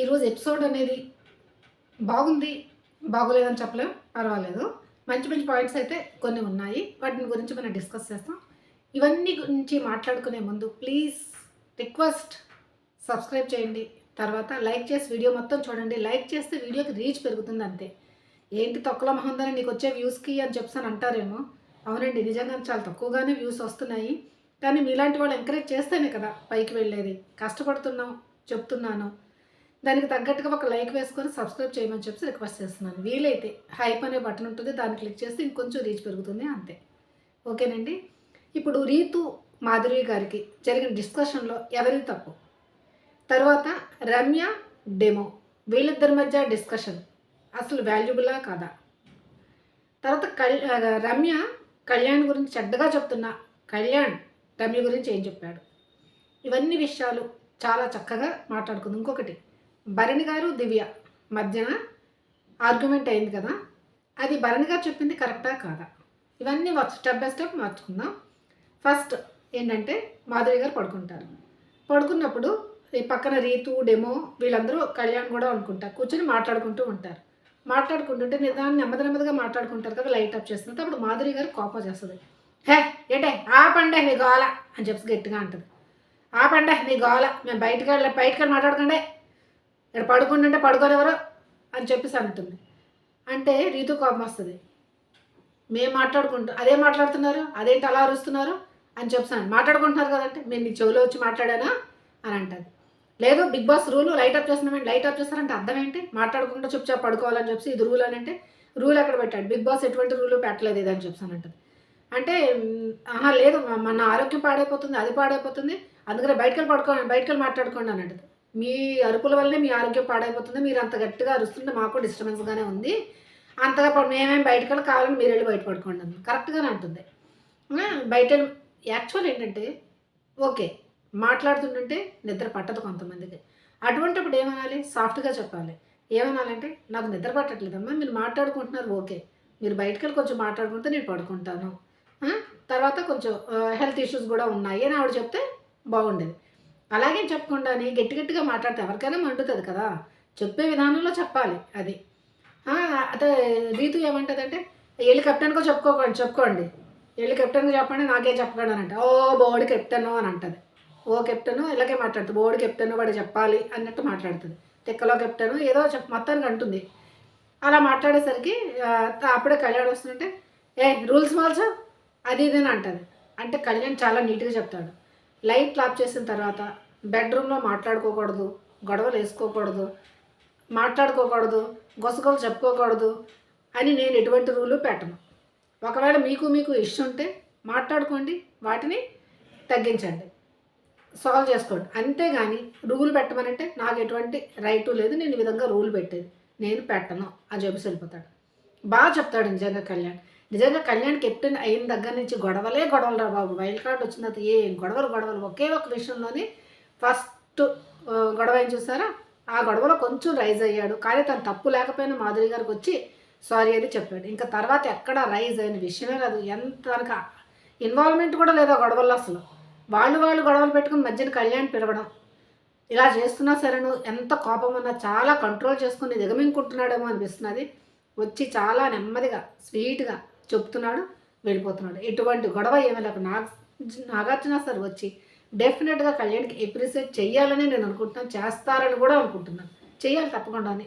ఈరోజు ఎపిసోడ్ అనేది బాగుంది బాగోలేదని చెప్పలేం పర్వాలేదు. మంచి మంచి పాయింట్స్ అయితే కొన్ని ఉన్నాయి. వాటిని గురించి మనం డిస్కస్ చేస్తాం. ఇవన్నీ గురించి మాట్లాడుకునే ముందు ప్లీజ్ రిక్వెస్ట్ సబ్స్క్రైబ్ చేయండి. తర్వాత లైక్ చేసి వీడియో మొత్తం చూడండి. లైక్ చేస్తే వీడియోకి రీచ్ పెరుగుతుంది అంతే. ఏంటి తొక్కల మహందని నీకు వచ్చే వ్యూస్కి అని చెప్తాను అంటారేమో. అవునండి నిజంగా చాలా తక్కువగానే వ్యూస్ వస్తున్నాయి. కానీ మీలాంటి వాళ్ళు ఎంకరేజ్ చేస్తేనే కదా పైకి వెళ్ళేది. కష్టపడుతున్నాం చెప్తున్నాను. దానికి తగ్గట్టుగా ఒక లైక్ వేసుకొని సబ్స్క్రైబ్ చేయమని చెప్పి రిక్వెస్ట్ చేస్తున్నాను. వీలైతే హైప్ అనే బటన్ ఉంటుంది దాన్ని క్లిక్ చేస్తే ఇంకొంచెం రీచ్ పెరుగుతుంది అంతే. ఓకేనండి? ఇప్పుడు రీతు మాధురి గారికి జరిగిన డిస్కషన్లో ఎవరి తప్పు? తర్వాత రమ్య డెమో వీళ్ళిద్దరి మధ్య డిస్కషన్. అసలు వాల్యుబులా కాదా? తర్వాత కళ్ రమ్య కళ్యాణ్ గురించి చెడ్డగా చెప్తున్నా. కళ్యాణ్ రమ్య గురించి ఏం చెప్పాడు? ఇవన్నీ విషయాలు చాలా చక్కగా మాట్లాడుకుంది. ఇంకొకటి భరణి గారు దివ్య. మధ్యన ఆర్గ్యుమెంట్ అయింది కదా? అది భరణి గారు చెప్పింది కరెక్టా కాదా? ఇవన్నీ స్టెప్ బై స్టెప్ మార్చుకుందాం. ఫస్ట్ ఏంటంటే మాధురి గారు పడుకుంటారు. పడుకున్నప్పుడు ఈ పక్కన రీతు డెమో వీళ్ళందరూ కళ్యాణ్ కూడా అనుకుంటారు. కూర్చొని మాట్లాడుకుంటూ ఉంటారు. మాట్లాడుకుంటుంటే నిదాన్ని నెమ్మది నెమ్మదిగా మాట్లాడుకుంటారు కదా లైట్ అప్ చేస్తుంటే అప్పుడు మాధురి గారు కోపం చేస్తుంది. హే ఏటే? ఆపండే మీ గోల అని చెప్పి గట్టిగా అంటుంది. ఆపండే మీ గోల. మేము బయటకు వెళ్ళి బయటకు వెళ్ళి మాట్లాడకండి. ఇక్కడ పడుకుంటుంటే పడుకోనివ్వరు అని చెప్పేసి అంటుంది అంటే రీతు కోపం వస్తుంది. మేము మాట్లాడుకుంటాం అదే మాట్లాడుతున్నారు అదేంటి అలా అరుస్తున్నారు అని చెప్పాను మాట్లాడుకుంటున్నారు కదంటే మేము నీ చెవిలో వచ్చి మాట్లాడానా? అని అంటది. లేదు big boss rule light off చేస్తున్నామంటే లైట్ ఆఫ్ చేస్తారంటే అర్థం ఏంటి? మాట్లాడుకుంటూ చూపుచాపు పడుకోవాలని చెప్పి ఇది రూల్ అని అంటే రూల్ ఎక్కడ పెట్టాడు? బిగ్ బాస్ ఎటువంటి రూల్ పెట్టలేదు ఇదని అని అంటే ఆహా లేదు మన ఆరోగ్యం పాడైపోతుంది అది పాడైపోతుంది అందుకనే బయటకెళ్ళి పడుకోండి బయటకెళ్ళి మాట్లాడుకోండి అని అంటది. మీ అరుపుల వల్లనే మీ ఆరోగ్యం పాడైపోతుంది. మీరు అంత గట్టిగా అరుస్తుంటే మాకు డిస్టర్బెన్స్గానే ఉంది. అంతగా మేమేం బయటకు వెళ్ళి కావాలని మీరు వెళ్ళి బయట పడుకోండి అని కరెక్ట్గానే అంటుంది. బయట యాక్చువల్ ఏంటంటే ఓకే మాట్లాడుతుంటుంటే నిద్ర పట్టదు కొంతమందికి. అటువంటిప్పుడు ఏమనాలి? సాఫ్ట్గా చెప్పాలి. ఏమనాలంటే నాకు నిద్ర పట్టట్లేదమ్మా మీరు మాట్లాడుకుంటున్నారు ఓకే. మీరు బయటకు వెళ్ళి కొంచెం మాట్లాడుకుంటే నేను పడుకుంటాను. తర్వాత కొంచెం హెల్త్ ఇష్యూస్ కూడా ఉన్నాయి అని ఆవిడ చెప్తే బాగుండేది. అలాగే చెప్పకుండానే గట్టి గట్టిగా మాట్లాడితే ఎవరికైనా మండుతుంది కదా. చెప్పే విధానంలో చెప్పాలి అది. అదే రీతు ఏమంటుందంటే వెళ్ళి కెప్టెన్కో చెప్పుకోకండి చెప్పుకోండి. వెళ్ళి కెప్టెన్ చెప్పండి నాకే చెప్పకండి అని అంటే ఓ బోర్డు కెప్టెన్ అని అంటుంది. ఓ కెప్టెను ఇలాగే మాట్లాడుతుంది. బోర్డు కెప్టెన్ వాడు చెప్పాలి అన్నట్టు మాట్లాడుతుంది. తిక్కలో కెప్టెను ఏదో చెప్ మొత్తానికి అంటుంది. అలా మాట్లాడేసరికి అప్పుడే కళ్యాణ్ వస్తుంటే ఏ రూల్స్ మార్చు అది ఇది అని అంటది. అంటే కళ్యాణ్ చాలా నీట్గా చెప్తాడు. లైట్ క్లాప్ చేసిన తర్వాత బెడ్రూమ్లో మాట్లాడుకోకూడదు గొడవలు వేసుకోకూడదు మాట్లాడుకోకూడదు గొసగొలు చెప్పుకోకూడదు అని నేను ఎటువంటి రూలు పెట్టను. ఒకవేళ మీకు మీకు ఇష్టం ఉంటే మాట్లాడుకోండి వాటిని తగ్గించండి. సాల్వ్ చేసుకోండి. అంతేగాని రూల్ పెట్టమనంటే నాకు ఎటువంటి రైటు లేదు నేను ఈ విధంగా రూల్ పెట్టేది. నేను పెట్టను. అని చెప్పేసి వెళ్ళిపోతాడు. బాగా చెప్తాడు నిజంగా కళ్యాణ్. నిజంగా కళ్యాణ్ కెప్టెన్ అయిన దగ్గర నుంచి గొడవలే గొడవలు రా బాబు. వైల్డ్ కార్డ్ వచ్చిన తర్వాత ఏం గొడవలు గొడవలు ఒకే ఒక విషయంలోని ఫస్ట్ గొడవ ఏం చూసారా? ఆ గొడవలో కొంచెం రైజ్ అయ్యాడు. కానీ తను తప్పు లేకపోయినా మాధురి గారికి వచ్చి సారీ అని చెప్పాడు. ఇంకా తర్వాత ఎక్కడ రైజ్ అయిన విషయమే లేదు ఎంత కనుక ఇన్వాల్వ్మెంట్ కూడా లేదు ఆ గొడవల్లో అసలు. వాళ్ళు వాళ్ళు గొడవలు పెట్టుకుని మధ్యన కళ్యాణ్ పిలవడం. ఇలా చేస్తున్నా నువ్వు ఎంత కోపం ఉన్నా చాలా కంట్రోల్ చేసుకుని దిగమింగుకుంటున్నాడేమో అనిపిస్తున్నది. వచ్చి చాలా నెమ్మదిగా స్వీట్గా చెప్తున్నాడు వెళ్ళిపోతున్నాడు. ఎటువంటి గొడవ ఏమీ లేక నాగ్ నాగార్జున సార్ వచ్చి డెఫినెట్గా కళ్యాణ్కి ఎప్రిసియేట్ చేయాలని నేను అనుకుంటున్నాను చేస్తారని కూడా అనుకుంటున్నాను. చేయాలి తప్పకుండా అని.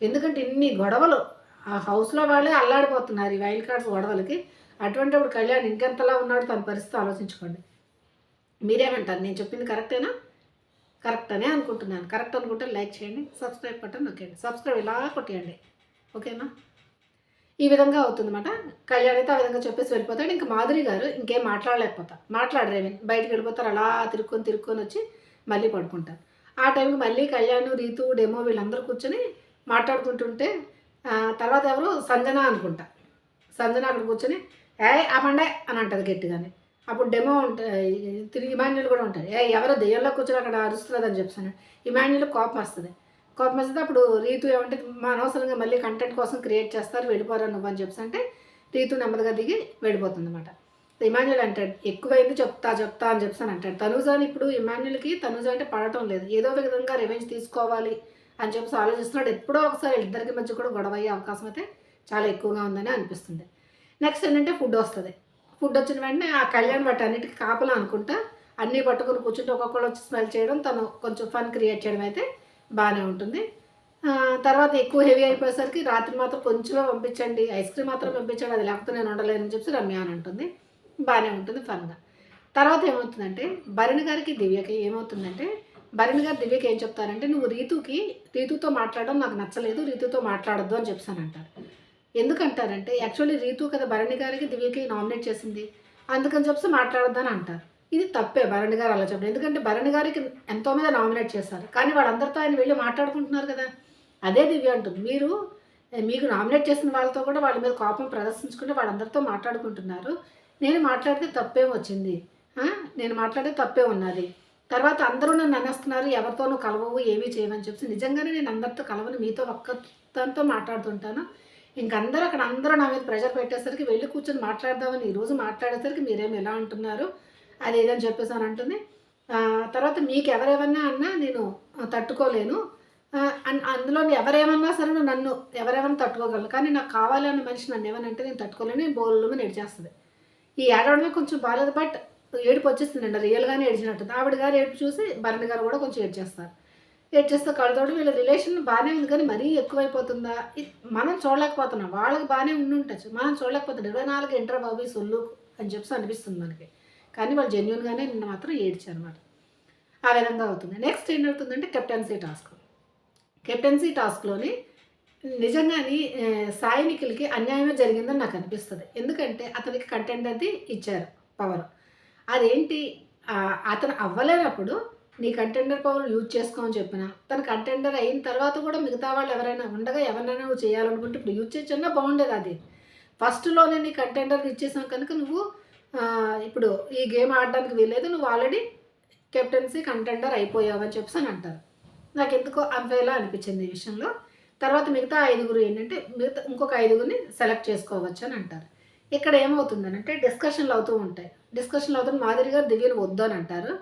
ఎందుకంటే ఇన్ని గొడవలు ఆ హౌస్లో వాళ్ళే అల్లాడిపోతున్నారు ఈ వైల్డ్ కార్డ్స్ గొడవలకి. అటువంటిప్పుడు కళ్యాణ్ ఇంకెంతలా ఉన్నాడు తన పరిస్థితి ఆలోచించుకోండి. మీరేమంటారు? నేను చెప్పింది కరెక్టేనా కరెక్ట్ అనే అనుకుంటున్నాను. కరెక్ట్ అనుకుంటే లైక్ చేయండి సబ్స్క్రైబ్ బటన్ నొక్కండి సబ్స్క్రైబ్ ఇలా కొట్టేయండి. ఓకేనా ఈ విధంగా అవుతుందన్నమాట. కళ్యాణ్ అయితే ఆ విధంగా చెప్పేసి వెళ్ళిపోతాడు. ఇంకా మాధురి గారు ఇంకేం మాట్లాడలేకపోతారు. మాట్లాడరేమి బయటకు వెళ్ళిపోతారు అలా తిరుక్కొని తిరుక్కొని వచ్చి మళ్ళీ పడుకుంటారు. ఆ టైంకి మళ్ళీ కళ్యాణ్ రీతు డెమో వీళ్ళందరూ కూర్చొని మాట్లాడుకుంటుంటే తర్వాత ఎవరు? సంజన అనుకుంటా. సంజన అక్కడ కూర్చొని ఏ ఆపండే అని అంటది గట్టిగానే. అప్పుడు డెమో ఉంటాయి తిరిగి ఇమాన్యుల్ కూడా ఉంటాయి ఏ ఎవరో దెయ్యంలో కూర్చొని అక్కడ అరుస్తున్నది అని చెప్తాను ఇమాన్యుల్ కోపం వస్తుంది. కొంతమంది అప్పుడు రీతు ఏమంటే మా అనవసరంగా మళ్ళీ కంటెంట్ కోసం క్రియేట్ చేస్తారు వెళ్ళిపోరా నువ్వు అని చెప్పి అంటే రీతు నెమ్మదిగా దిగి వెళ్ళిపోతుంది అనమాట ఇమాన్యుల్ అంటాడు ఎక్కువైంది చెప్తా చెప్తా అని చెప్పాను అంటాడు. తనుజాని ఇప్పుడు ఇమాన్యుల్కి తనుజ అంటే పడటం లేదు. ఏదో ఒక విధంగా రివెంజ్ తీసుకోవాలి అని చెప్పేసి ఆలోచిస్తున్నాడు. ఎప్పుడో ఒకసారి ఇద్దరికి మధ్య కూడా గొడవ అయ్యే అవకాశం అయితే చాలా ఎక్కువగా ఉందని అనిపిస్తుంది. నెక్స్ట్ ఏంటంటే ఫుడ్ వస్తుంది. ఫుడ్ వచ్చిన వెంటనే ఆ కళ్యాణ్ బట్టి అన్నిటికీ కాపలా అనుకుంటా అన్నీ పట్టుకుని కూర్చుంటే ఒక్కొక్కరు వచ్చి స్మెల్ చేయడం తను కొంచెం ఫన్ క్రియేట్ చేయడం అయితే బాగానే ఉంటుంది. తర్వాత ఎక్కువ హెవీ అయిపోయేసరికి రాత్రి మాత్రం కొంచెమే పంపించండి ఐస్ క్రీమ్ మాత్రం పంపించండి అది లేకపోతే నేను ఉండలేనని చెప్పి రమ్య అని అంటుంది. బాగానే ఉంటుంది ఫన్గా తర్వాత ఏమవుతుందంటే భరణి గారికి దివ్యకి ఏమవుతుందంటే భరణి గారు దివ్యకి ఏం చెప్తారంటే నువ్వు రీతుకి రీతుతో మాట్లాడడం నాకు నచ్చలేదు రీతుతో మాట్లాడద్దు అని చెప్తానంటారు ఎందుకంటారంటే యాక్చువల్లీ రీతు కదా భరణి గారికి దివ్యకి నామినేట్ చేసింది. అందుకని చెప్పి మాట్లాడొద్దు అని అంటారు. ఇది తప్పే భరణి గారు అలా చెప్పడం ఎందుకంటే భరణి గారికి ఎంతో మీద నామినేట్ చేశారు. కానీ వాళ్ళందరితో ఆయన వెళ్ళి మాట్లాడుకుంటున్నారు కదా. అదే దివ్య అంటుంది. మీరు మీకు నామినేట్ చేసిన వాళ్ళతో కూడా వాళ్ళ మీద కోపం ప్రదర్శించుకుంటే వాళ్ళందరితో మాట్లాడుకుంటున్నారు. నేను మాట్లాడితే తప్పే వచ్చింది. నేను మాట్లాడితే తప్పే ఉన్నది. తర్వాత అందరూ నన్ను అనేస్తున్నారు ఎవరితోనూ కలవవు ఏమీ చేయమని చెప్పి. నిజంగానే నేను అందరితో కలవను మీతో ఒక్కతో మాట్లాడుతుంటాను. ఇంక అందరూ అక్కడ అందరూ నా మీద ప్రెషర్ పెట్టేసరికి వెళ్ళి కూర్చొని మాట్లాడదామని ఈరోజు మాట్లాడేసరికి మీరేమి ఎలా అంటున్నారు? అది ఏదని చెప్పేసి అని అంటుంది. తర్వాత మీకు ఎవరేమన్నా అన్నా నేను తట్టుకోలేను. అన్- అందులో ఎవరేమన్నా సరే నన్ను ఎవరేమన్నా తట్టుకోగలను. కానీ నాకు కావాలన్న మనిషి నన్ను ఏమనంటే నేను తట్టుకోలేను. నేను బోళ్ళు నేర్చేస్తుంది ఈ ఏడవడమే కొంచెం బాగాలేదు బట్ ఏడుపు వచ్చేస్తుందండి. రియల్గానే ఏడ్చినట్టు. ఆవిడ గారు ఏడుపు చూసి భరణి గారు కూడా కొంచెం ఏడ్చేస్తారు. ఏడ్చేస్తే కళ్ళతోటి వీళ్ళ రిలేషన్ బాగానే ఉంది కానీ మరీ ఎక్కువైపోతుందా? ఇది మనం చూడలేకపోతున్నాం. వాళ్ళకి బాగానే ఉండి ఉండొచ్చు మనం చూడలేకపోతున్నాం. ఇరవై నాలుగు ఇంటర్ బాబు సొల్లు అని చెప్పి అనిపిస్తుంది మనకి. కానీ వాళ్ళు జెన్యున్గానే నిన్న మాత్రం ఏడ్చారు అనమాట ఆ విధంగా అవుతుంది. నెక్స్ట్ ఏమవుతుందంటే కెప్టెన్సీ టాస్క్ కెప్టెన్సీ టాస్క్లోని నిజంగానే ఆ, సాయి నిఖిల్కి అన్యాయమే జరిగిందని నాకు అనిపిస్తుంది. ఎందుకంటే అతనికి కంటెండర్ది ఇచ్చారు పవర్ అదేంటి? అతను అవ్వలేనప్పుడు నీ కంటెండర్ పవర్ యూజ్ చేసుకోమని చెప్పిన తన కంటెండర్ అయిన తర్వాత కూడా మిగతా వాళ్ళు ఎవరైనా ఉండగా ఎవరైనా నువ్వు చేయాలనుకుంటే ఇప్పుడు యూజ్ చేయొచ్చన్నా బాగుండేది అది. ఫస్ట్లోనే నీ కంటెండర్ ఇచ్చేసాం కనుక నువ్వు ఇప్పుడు ఈ గేమ్ ఆడడానికి వీల్లేదు నువ్వు ఆల్రెడీ కెప్టెన్సీ కంటెండర్ అయిపోయావు అని చెప్పేసి అని అంటారు. నాకు ఎందుకో అంతేలా అనిపించింది ఈ విషయంలో. తర్వాత మిగతా ఐదుగురు ఏంటంటే మిగతా ఇంకొక ఐదుగురిని సెలెక్ట్ చేసుకోవచ్చు అని అంటారు. ఇక్కడ ఏమవుతుందనంటే డిస్కషన్లు అవుతూ ఉంటాయి. డిస్కషన్లు అవుతున్న మాదిరి గారు దివ్యను వద్దు అని అంటారు.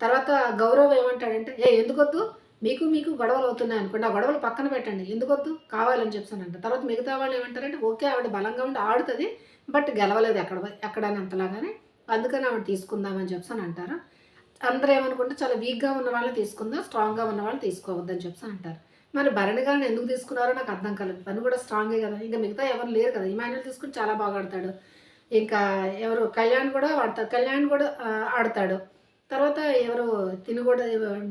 తర్వాత గౌరవ్ ఏమంటాడంటే ఏ ఎందుకొద్దు? మీకు మీకు గొడవలు అవుతున్నాయి అనుకోండి ఆ గొడవలు పక్కన పెట్టండి. ఎందుకొద్దు? కావాలని కావాలని చెప్తానంట తర్వాత మిగతా వాళ్ళు ఏమంటారంటే ఓకే ఆవిడ బలంగా ఉండి ఆడుతుంది. బట్ గెలవలేదు ఎక్కడ ఎక్కడని అంతలాగానే. అందుకని ఆవిడ తీసుకుందామని చెప్పి అని అంటారు. అందరూ ఏమనుకుంటే చాలా వీక్గా ఉన్న వాళ్ళని తీసుకుందాం స్ట్రాంగ్గా ఉన్న వాళ్ళని తీసుకోవద్దని చెప్పి అంటారు. మరి భరణి గారిని ఎందుకు తీసుకున్నారో నాకు అర్థం కాలేదు. తను కూడా స్ట్రాంగే కదా. ఇంకా మిగతా ఎవరు లేరు కదా. ఇమాన్యుల్ తీసుకుని చాలా బాగా ఆడతాడు. ఇంకా ఎవరు కళ్యాణ్ కూడా ఆడతాడు కళ్యాణ్ కూడా ఆడతాడు. తర్వాత ఎవరు తిని కూడా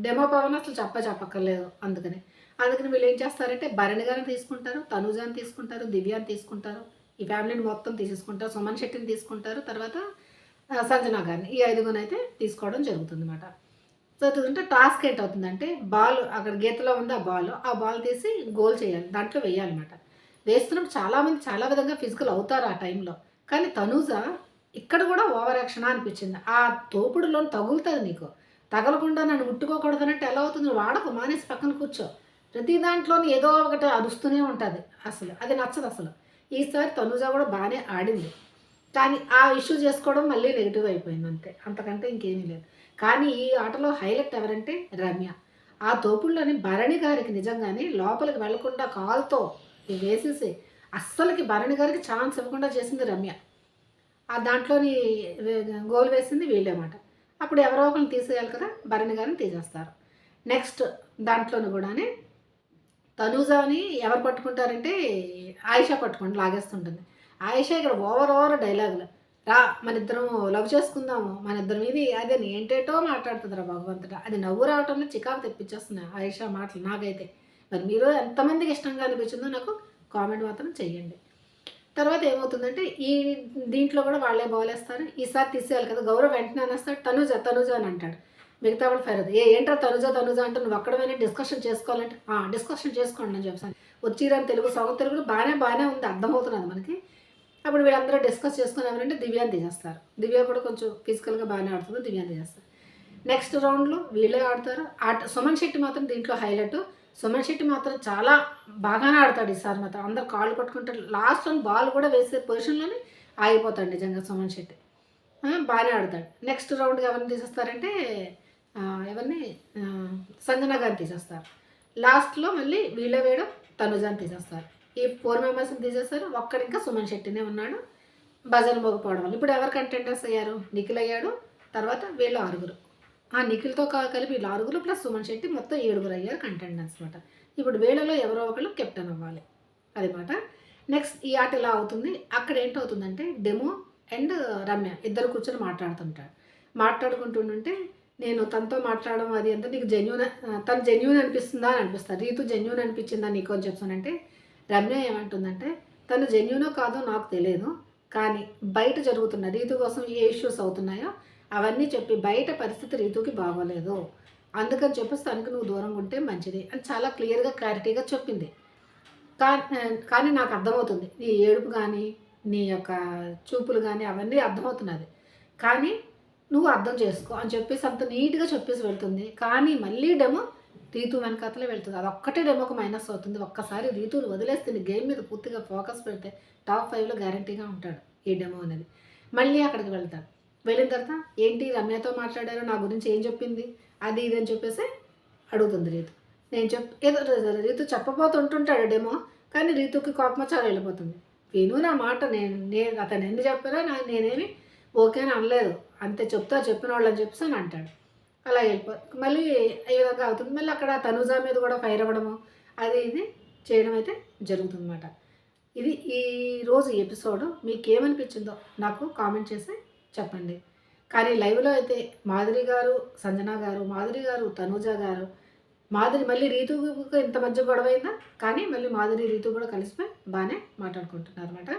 డెమో పవన్ అసలు చెప్ప చెప్పక్కర్లేదు అందుకని. అందుకని వీళ్ళు ఏం చేస్తారంటే భరణి గారిని తీసుకుంటారు తనుజాని తీసుకుంటారు దివ్యాని తీసుకుంటారు. ఈ ఫ్యామిలీని మొత్తం తీసేసుకుంటారు. సుమన్ శెట్టిని తీసుకుంటారు. తర్వాత సంజనా గారిని. ఈ ఐదుగురిని అయితే తీసుకోవడం జరుగుతుంది అనమాట సో చూసుకుంటే టాస్క్ ఏంటవుతుందంటే బాల్ అక్కడ గీతలో ఉంది ఆ బాల్. ఆ బాల్ తీసి గోల్ చేయాలి. దాంట్లో వేయాలన్నమాట. వేస్తున్నప్పుడు చాలామంది చాలా విధంగా ఫిజికల్ అవుతారు ఆ టైంలో. కానీ తనూజ ఇక్కడ కూడా ఓవర్ యాక్షన్ అనిపించింది. ఆ తోపుడులో తగులుతుంది నీకు. తగలకుండా నన్ను ముట్టుకోకూడదనంటే ఎలా అవుతుంది? వాడకు మానేసి పక్కన కూర్చో. ప్రతి దాంట్లోనూ ఏదో ఒకటి అరుస్తూనే ఉంటుంది అసలు. అది నచ్చదు అసలు. ఈసారి తనుజ కూడా బాగానే ఆడింది. కానీ ఆ ఇష్యూ చేసుకోవడం మళ్ళీ నెగిటివ్ అయిపోయింది అంతే. అంతకంటే ఇంకేమీ లేదు. కానీ ఈ ఆటలో హైలైట్ ఎవరంటే రమ్య. ఆ తోపుల్లోని భరణి గారికి నిజంగానే లోపలికి వెళ్ళకుండా కాల్తో వేసేసి అస్సలకి భరణి గారికి ఛాన్స్ ఇవ్వకుండా చేసింది రమ్య. ఆ దాంట్లోని గోల్ వేసింది వీళ్ళేమాట అప్పుడు ఎవరో ఒకరిని తీసేయాలి కదా భరణి గారిని తీసేస్తారు. నెక్స్ట్ దాంట్లోని కూడానే తనూజాని ఎవరు పట్టుకుంటారంటే ఆయిషా పట్టుకొని లాగేస్తుంటుంది. ఆయిషా ఇక్కడ ఓవర్ ఓవర్ డైలాగులు. రా మన ఇద్దరం లవ్ చేసుకుందాము మన ఇద్దరం ఇది అదే ఏంటేటో మాట్లాడుతుందిరా భగవంతుడు. అది నవ్వు రావటంలో చికాకు తెప్పించేస్తున్నాయి ఆయిషా మాటలు నాకైతే. మరి మీరు ఎంతమందికి ఇష్టంగా అనిపించిందో నాకు కామెంట్ మాత్రం చెయ్యండి. తర్వాత ఏమవుతుందంటే ఈ దీంట్లో కూడా వాళ్ళే బోలేస్తారు. ఈసారి తీసేయాలి కదా గౌరవ్ వెంటనే అనేస్తాడు తనుజ తనుజ అని అంటాడు. మిగతా వాళ్ళు ఫైర్ అవుతుంది ఏ ఏంట్రా తనుజ తనుజ అంటే నువ్వు అక్కడమైనా డిస్కషన్ చేసుకోవాలంటే? డిస్కషన్ చేసుకోండి అని చెప్పాను వచ్చిరని తెలుగు సగం తెలుగు బాగానే బాగానే ఉంది అర్థమవుతున్నది మనకి. అప్పుడు వీళ్ళందరూ డిస్కస్ చేసుకుని ఎవరంటే దివ్యాన్ని తీసేస్తారు. దివ్య కూడా కొంచెం ఫిజికల్గా బాగానే ఆడుతుంది దివ్యాన్ని తీసేస్తారు. నెక్స్ట్ రౌండ్లో వీళ్ళే ఆడతారు. ఆట సుమన్ శెట్టి మాత్రం దీంట్లో హైలైట్ సుమన్ శెట్టి మాత్రం చాలా బాగానే ఆడతాడు ఈసారి మాత్రం. అందరు కాళ్ళు పట్టుకుంటారు లాస్ట్ వన్ బాల్ కూడా వేసే పొజిషన్లోనే ఆగిపోతాడు నిజంగా సుమన్ శెట్టి. బాగానే ఆడతాడు. నెక్స్ట్ రౌండ్గా ఎవరిని తీసేస్తారంటే ఎవరిని? సంజన గారిని తీసేస్తారు. లాస్ట్లో మళ్ళీ వీళ్ళ వేయడం తనుజాని తీసేస్తారు. ఈ ఫోర్ మెంబర్స్ని తీసేస్తారు. ఒక్కడు ఇంకా సుమన్ శెట్టినే ఉన్నాడు. భజన మోగపోవడం వల్ల. ఇప్పుడు ఎవరు కంటెంటర్స్ అయ్యారు? నిఖిల్ అయ్యాడు. తర్వాత వీళ్ళు ఆరుగురు. ఆ నిఖిల్తో కలిపి వీళ్ళు ఆరుగురు ప్లస్ సుమన్ శెట్టి మొత్తం ఏడుగురు అయ్యారు కంటెంటర్స్ అనమాట. ఇప్పుడు వీళ్ళలో ఎవరో ఒకళ్ళు కెప్టెన్ అవ్వాలి. అదనమాట నెక్స్ట్ ఈ ఆట ఇలా అవుతుంది? అక్కడ ఏంటవుతుందంటే డెమో అండ్ రమ్య ఇద్దరు కూర్చొని మాట్లాడుతుంటారు. మాట్లాడుకుంటుంటే నేను తనతో మాట్లాడడం అది అంతా నీకు జెన్యున్ తను జెన్యున్ అనిపిస్తుందా అని అనిపిస్తుంది. రీతు జెన్యున్ అనిపించిందా నీకు అని చెప్తానంటే రమ్య ఏమంటుందంటే తను జెన్యునో కాదో నాకు తెలియదు కానీ బయట జరుగుతున్న రీతు కోసం ఏ ఇష్యూస్ అవుతున్నాయో అవన్నీ చెప్పి బయట పరిస్థితి రీతుకి బాగోలేదు. అందుకని చెప్పేసి తనకు నువ్వు దూరంగా ఉంటే మంచిది అని చాలా క్లియర్గా క్లారిటీగా చెప్పింది. కానీ కానీ నాకు అర్థమవుతుంది. నీ ఏడుపు కానీ నీ యొక్క చూపులు కానీ అవన్నీ అర్థమవుతున్నది. కానీ నువ్వు అర్థం చేసుకో అని చెప్పేసి అంత నీట్గా చెప్పేసి వెళ్తుంది. కానీ మళ్ళీ డెమో రీతు వెనకాతలే వెళ్తుంది. అది ఒక్కటే డెమోకి మైనస్ అవుతుంది. ఒక్కసారి రీతులు వదిలేస్తే నీ గేమ్ మీద పూర్తిగా ఫోకస్ పెడితే టాప్ ఫైవ్లో గ్యారంటీగా ఉంటాడు ఈ డెమో అనేది. మళ్ళీ అక్కడికి వెళ్తాడు. వెళ్ళిన తర్వాత ఏంటి రమ్యతో మాట్లాడారు? నా గురించి ఏం చెప్పింది? అది ఇది అని చెప్పేసి అడుగుతుంది రీతు. నేను చెప్ ఏదో రీతు చెప్పబోతుంటుంటాడు డెమో కానీ రీతుకి కోపం చాలా వెళ్ళిపోతుంది. విను నా మాట నేను నేను అతను ఎన్ని చెప్పారో నా నేనేమి ఓకే అని అనలేదు. అంతే చెప్తా చెప్పిన వాళ్ళు అని చెప్పేసి అని అంటాడు. అలా వెళ్ళిపో. మళ్ళీ ఈ విధంగా అవుతుంది. మళ్ళీ అక్కడ తనుజా మీద కూడా ఫైర్ అవ్వడము అది ఇది చేయడం అయితే జరుగుతుందన్నమాట. ఇది ఈ రోజు ఎపిసోడ్ మీకు ఏమనిపించిందో నాకు కామెంట్ చేసి చెప్పండి. కానీ లైవ్లో అయితే మాధురి గారు సంజన గారు మాధురి గారు తనూజ గారు మాధురి మళ్ళీ రీతుకు ఇంత మధ్య గొడవైందా కానీ మళ్ళీ మాధురి రీతు కూడా కలిసిపోయి బాగానే మాట్లాడుకుంటున్నారు అనమాట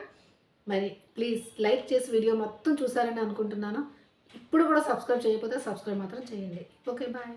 మరి ప్లీజ్ లైక్ చేసి వీడియో మొత్తం చూసారని అనుకుంటున్నాను. ఇప్పుడు కూడా సబ్స్క్రైబ్ చేయకపోతే సబ్స్క్రైబ్ మాత్రం చేయండి. Okay bye.